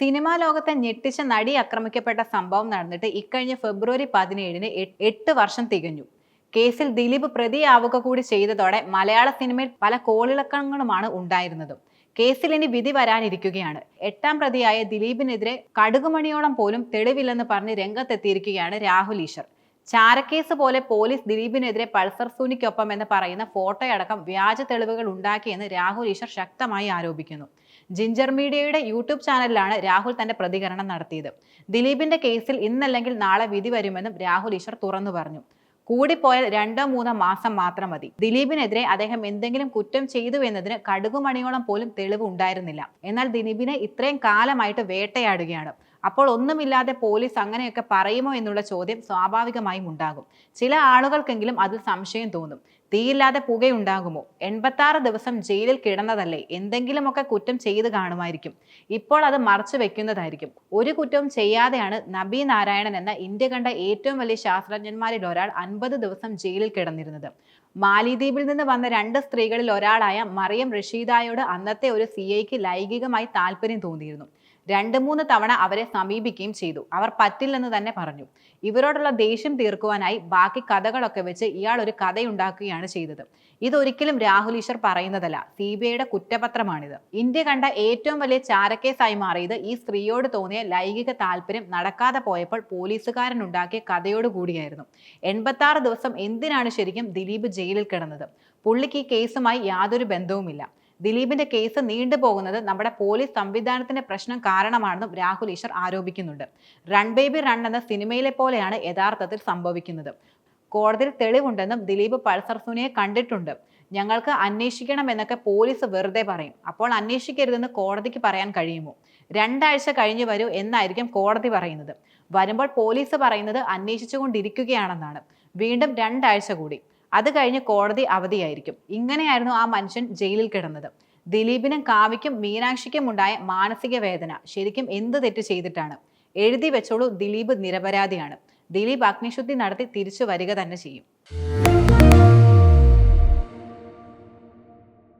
Cinema ലോകത്തെ ഞെട്ടിച്ച നടി ആക്രമിക്കപ്പെട്ട സംഭവം നടന്നിട്ട് ഇക്കഴിഞ്ഞ ഫെബ്രുവരി പതിനേഴിന് എട്ട് വർഷം തികഞ്ഞു. കേസിൽ ദിലീപ് പ്രതിയാവുക കൂടി ചെയ്തതോടെ മലയാള സിനിമയിൽ പല കോളിളക്കങ്ങളുമാണ് ഉണ്ടായിരുന്നത്. കേസിൽ ഇനി വിധി വരാനിരിക്കുകയാണ്. എട്ടാം പ്രതിയായ ദിലീപിനെതിരെ കടുകുമണിയോളം പോലും തെളിവില്ലെന്ന് പറഞ്ഞ് രംഗത്തെത്തിയിരിക്കുകയാണ് രാഹുൽ ഈശ്വർ. ചാരക്കേസ് പോലെ പോലീസ് ദിലീപിനെതിരെ പൾസർ സൂനിക്കൊപ്പം എന്ന് പറയുന്ന ഫോട്ടോയടക്കം വ്യാജ തെളിവുകൾ ഉണ്ടാക്കിയെന്ന് രാഹുൽ ഈശ്വർ ശക്തമായി ആരോപിക്കുന്നു. ജിഞ്ചർ മീഡിയയുടെ യൂട്യൂബ് ചാനലിലാണ് രാഹുൽ തന്റെ പ്രതികരണം നടത്തിയത്. ദിലീപിന്റെ കേസിൽ ഇന്നല്ലെങ്കിൽ നാളെ വിധി വരുമെന്നും രാഹുൽ ഈശ്വർ തുറന്നു പറഞ്ഞു. കൂടിപ്പോയാൽ രണ്ടോ മൂന്നോ മാസം മാത്രം മതി. ദിലീപിനെതിരെ അദ്ദേഹം എന്തെങ്കിലും കുറ്റം ചെയ്തു എന്നതിന് കടുകുമണിയോളം പോലും തെളിവ് ഉണ്ടായിരുന്നില്ല. എന്നാൽ ദിലീപിനെ ഇത്രയും കാലമായിട്ട് വേട്ടയാടുകയാണ്. അപ്പോൾ ഒന്നുമില്ലാതെ പോലീസ് അങ്ങനെയൊക്കെ പറയുമോ എന്നുള്ള ചോദ്യം സ്വാഭാവികമായും ഉണ്ടാകും. ചില ആളുകൾക്കെങ്കിലും അതിൽ സംശയം തോന്നും. തീയില്ലാതെ പുകയുണ്ടാകുമോ? എൺപത്താറ് ദിവസം ജയിലിൽ കിടന്നതല്ലേ? എന്തെങ്കിലുമൊക്കെ കുറ്റം ചെയ്ത് കാണുമായിരിക്കും. ഇപ്പോൾ അത് മറച്ചു വെക്കുന്നതായിരിക്കും. ഒരു കുറ്റവും ചെയ്യാതെയാണ് നബി നാരായണൻ എന്ന ഇന്ത്യ കണ്ട ഏറ്റവും വലിയ ശാസ്ത്രജ്ഞന്മാരിൽ ഒരാൾ അൻപത് ദിവസം ജയിലിൽ കിടന്നിരുന്നത്. മാലിദ്വീപിൽ നിന്ന് വന്ന രണ്ട് സ്ത്രീകളിൽ ഒരാളായ മറിയം റഷീദായോട് അന്നത്തെ ഒരു സി ഐക്ക് ലൈംഗികമായി താല്പര്യം തോന്നിയിരുന്നു. രണ്ട് മൂന്ന് തവണ അവരെ സമീപിക്കുകയും ചെയ്തു. അവർ പറ്റില്ലെന്ന് തന്നെ പറഞ്ഞു. ഇവരോടുള്ള ദേഷ്യം തീർക്കുവാനായി ബാക്കി കഥകളൊക്കെ വെച്ച് ഇയാൾ ഒരു കഥയുണ്ടാക്കുകയാണ് ചെയ്തത്. ഇതൊരിക്കലും രാഹുൽ ഈശ്വർ പറയുന്നതല്ല. സി ബി ഐയുടെ കുറ്റപത്രമാണിത്. ഇന്ത്യ കണ്ട ഏറ്റവും വലിയ ചാരക്കേസായി മാറിയത് ഈ സ്ത്രീയോട് തോന്നിയ ലൈംഗിക താല്പര്യം നടക്കാതെ പോയപ്പോൾ പോലീസുകാരൻ ഉണ്ടാക്കിയ കഥയോട് കൂടിയായിരുന്നു. എൺപത്തി ദിവസം എന്തിനാണ് ശരിക്കും ദിലീപ് ജയിലിൽ കിടന്നത്? പുള്ളിക്ക് ഈ കേസുമായി യാതൊരു ബന്ധവുമില്ല. ദിലീപിന്റെ കേസ് നീണ്ടുപോകുന്നത് നമ്മുടെ പോലീസ് സംവിധാനത്തിന്റെ പ്രശ്നം കാരണമാണെന്നും രാഹുൽ ഈശ്വർ ആരോപിക്കുന്നുണ്ട്. റൺ ബേബി റൺ എന്ന സിനിമയിലെ പോലെയാണ് യഥാർത്ഥത്തിൽ സംഭവിക്കുന്നത്. കോടതിയിൽ തെളിവുണ്ടെന്നും ദിലീപ് പൾസർ സുനിയെ കണ്ടിട്ടുണ്ട്. ഞങ്ങൾക്ക് അന്വേഷിക്കണം എന്നൊക്കെ പോലീസ് വെറുതെ പറയും. അപ്പോൾ അന്വേഷിക്കരുതെന്ന് കോടതിക്ക് പറയാൻ കഴിയുമോ? രണ്ടാഴ്ച കഴിഞ്ഞു വരൂ എന്നായിരിക്കും കോടതി പറയുന്നത്. വരുമ്പോൾ പോലീസ് പറയുന്നത് അന്വേഷിച്ചുകൊണ്ടിരിക്കുകയാണെന്നാണ്. വീണ്ടും രണ്ടാഴ്ച കൂടി. അത് കഴിഞ്ഞ് കോടതി അവധിയായിരിക്കും. ഇങ്ങനെയായിരുന്നു ആ മനുഷ്യൻ ജയിലിൽ കിടന്നത്. ദിലീപിനും കാവ്യയ്ക്കും മീനാക്ഷിക്കും ഉണ്ടായ മാനസിക വേദന. ശരിക്കും എന്ത് തെറ്റ് ചെയ്തിട്ടാണ്? എഴുതി വെച്ചോളൂ ദിലീപ് നിരപരാധിയാണ്. ദിലീപ് അഗ്നിശുദ്ധി നടത്തി തിരിച്ചു വരിക തന്നെ ചെയ്യും.